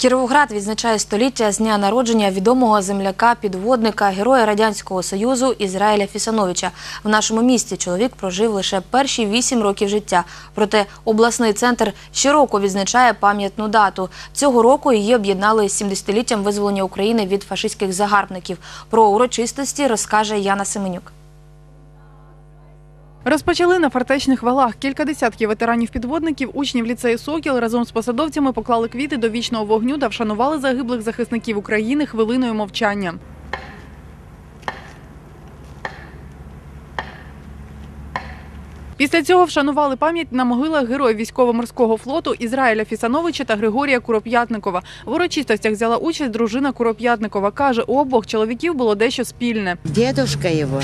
Кіровоград відзначає століття з дня народження відомого земляка, підводника, героя радянського союзу Ізраїля Фісановича. В нашому місті чоловік прожив лише перші вісім років життя. Проте обласний центр щороку відзначає пам'ятну дату. Цього року її об'єднали з 70-літтям визволення України від фашистських загарбників. Про урочистості розкаже Яна Семенюк. Розпочали на фортечних валах. Кілька десятків ветеранів-підводників, учнів ліцею Сокіл разом з посадовцями поклали квіти до вічного вогню та вшанували загиблих захисників України хвилиною мовчання. Після цього вшанували пам'ять на могилах героїв військово-морського флоту Ізраїля Фісановича та Григорія Куроп'ятникова. В урочистостях взяла участь дружина Куроп'ятникова. Каже, у обох чоловіків було дещо спільне. дедушка его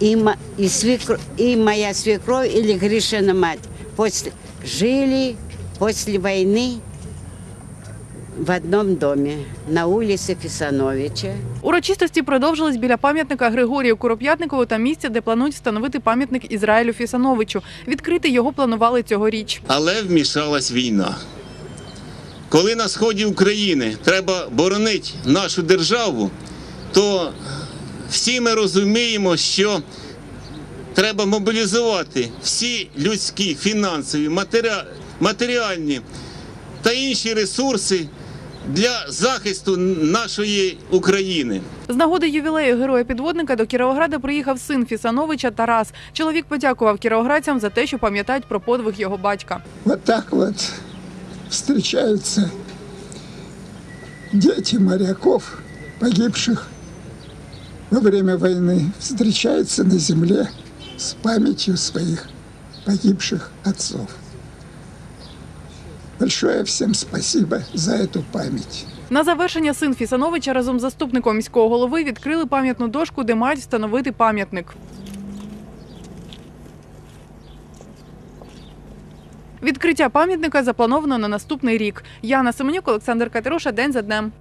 и, и, свекр- и моя свекровь или Гришина мать после, жили после войны в одном доме на улице Фисановича. Урочистості продовжились біля пам'ятника Григорію Куроп'ятникову та місця, де планують встановити пам'ятник Ізраїлю Фісановичу. Відкрити його планували цьогоріч. Але вмішалась війна. Коли на сході України треба боронити нашу державу, то всі ми розуміємо, що треба мобілізувати всі людські, фінансові, матеріальні та інші ресурси для захисту нашої України. З нагоди ювілею героя підводника до Кіровограда приїхав син Фісановича Тарас. Чоловік подякував кіровоградцям за те, що пам'ятають про подвиг його батька. Вот так вот встречаются дети моряков, погибших во время войны, встречаются на земле с памятью своих погибших отцов. Большое всем спасибо за эту память. На завершення син Фісановича разом з заступником міського голови відкрили пам'ятну дошку, де мають встановити пам'ятник. Відкриття пам'ятника заплановано на наступний рік. Яна Семенюк, Олександр Катеруша. День за днем.